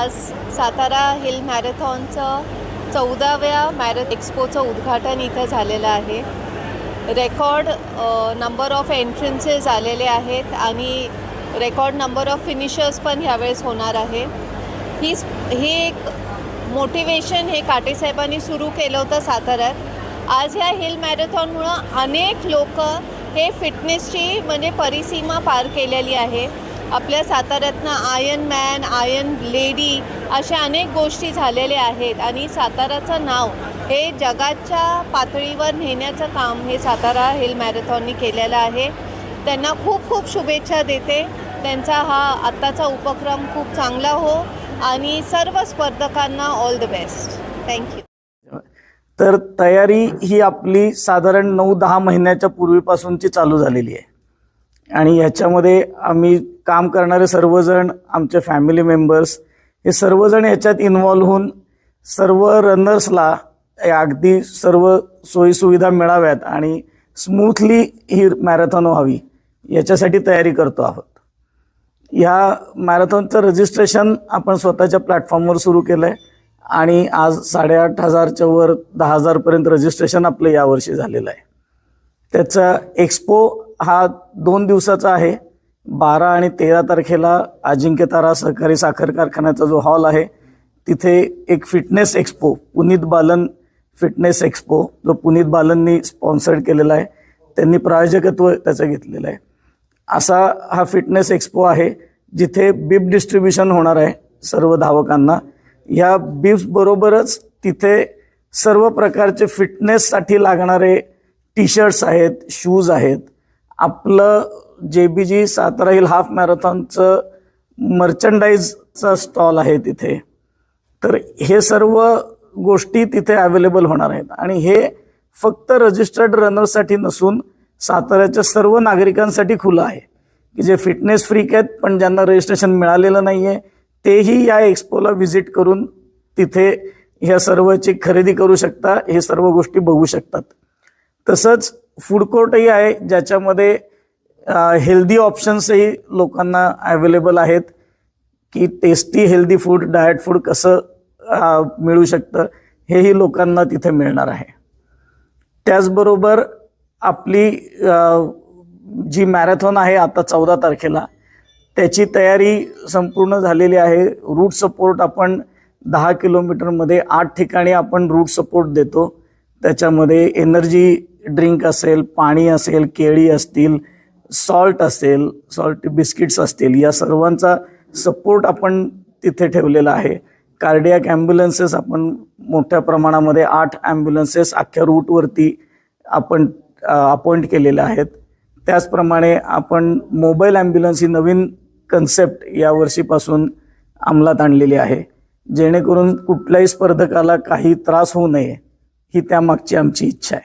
आज सातारा हिल मॅरेथॉनचं चौदाव्या मॅरेथ एक्स्पोचं उद्घाटन इथं झालेलं आहे. रेकॉर्ड नंबर ऑफ एंट्रन्सेस आलेले आहेत आणि रेकॉर्ड नंबर ऑफ फिनिशर्स पण ह्यावेळेस होणार आहे. ही हे एक मोटिवेशन हे काटेसाहेबांनी सुरू केलं होतं साताऱ्यात. आज ह्या हिल मॅरेथॉनमुळं अनेक लोक हे फिटनेसची म्हणजे परिसीमा पार केलेली आहे. आपल्या साताऱ्यातनं आयन मॅन आयन लेडी अशा अनेक गोष्टी झालेल्या आहेत. आणि साताराचं नाव हे जगाच्या पातळीवर नेण्याचं काम हे सातारा हिल मॅरेथॉननी केलेलं आहे. त्यांना खूप खूप शुभेच्छा देते. त्यांचा हा आत्ताचा उपक्रम खूप चांगला हो. आणि सर्व स्पर्धकांना all the best thank you तर तयारी ही आपली साधारण नऊ दहा महिन्याच्या पूर्वीपासूनची चालू झालेली आहे. आणि ह्याच्यामध्ये आम्ही काम करणारे सर्वजण आमचे फॅमिली मेंबर्स हे सर्वजण ह्याच्यात इन्व्हॉल्व्ह होऊन सर्व रनर्सला अगदी सर्व सोयीसुविधा मिळाव्यात आणि स्मूथली ही मॅरेथॉन व्हावी याच्यासाठी तयारी करतो आहोत. ह्या मॅरेथॉनचं रजिस्ट्रेशन आपण स्वतःच्या प्लॅटफॉर्मवर सुरू केलं आहे आणि आज साडेआठ हजारच्या वर दहा हजारपर्यंत रजिस्ट्रेशन आपलं यावर्षी झालेलं आहे. त्याचा एक्सपो हा दोन दिवसाचा आहे. बारा आणि तेरा तारखेला अजिंक्य तारा सहकारी साखर कारखान्याचा जो हॉल आहे तिथे एक fitness expo Punit Balan fitness expo जो पुनीत बालननी स्पॉन्सर्ड केलेला आहे त्यांनी प्रायोजकत्व त्याचं घेतलेलं आहे. असा हा फिटनेस एक्सपो आहे जिथे बीफ डिस्ट्रीब्युशन होणार आहे सर्व धावकांना. या बिप्सबरोबरच तिथे सर्व प्रकारचे फिटनेससाठी लागणारे टी शर्ट्स आहेत शूज आहेत आपलं जे B G Satara hill half मॅरेथॉनचं मर्चंडाईजचा स्टॉल आहे तिथे. तर हे सर्व गोष्टी तिथे अवेलेबल होणार आहेत. आणि हे फक्त रजिस्टर्ड रनर्ससाठी नसून साताऱ्याच्या सर्व नागरिकांसाठी खुलं आहे. की जे फिटनेस फ्रीक आहेत पण ज्यांना रजिस्ट्रेशन मिळालेलं नाही आहे तेही या एक्सपोला व्हिजिट करून तिथे ह्या सर्वची खरेदी करू शकता हे सर्व गोष्टी बघू शकतात. तसंच फूड कोर्टही आहे ज्याच्यामध्ये हेल्दी ऑप्शन्सही लोकांना अवेलेबल आहेत की tasty healthy food diet food कसं मिळू शकतं हेही लोकांना तिथे मिळणार आहे. त्याचबरोबर आपली जी मॅरेथॉन आहे आता चौदा तारखेला त्याची तयारी संपूर्ण झालेली आहे. रूट सपोर्ट आपण दहा किलोमीटरमध्ये आठ ठिकाणी आपण रूट सपोर्ट देतो. त्याच्यामध्ये एनर्जी ड्रिंक असेल पाणी असेल केळी असतील सॉल्ट असेल सॉल्ट बिस्किट्स असतील या सर्वांचा सपोर्ट आपण तिथे ठेवलेला आहे. कार्डियाक ॲम्ब्युलन्सेस आपण मोठ्या प्रमाणामध्ये आठ ॲम्ब्युलन्सेस अख्ख्या रूटवरती आपण अपॉइंट केलेल्या आहेत. त्याचप्रमाणे आपण मोबाईल ॲम्ब्युलन्स ही नवीन कन्सेप्ट या वर्षीपासून अंमलात आणलेली आहे. जेणेकरून कुठल्याही स्पर्धकाला काही त्रास होऊ नये ही त्यामागची आमची इच्छा आहे.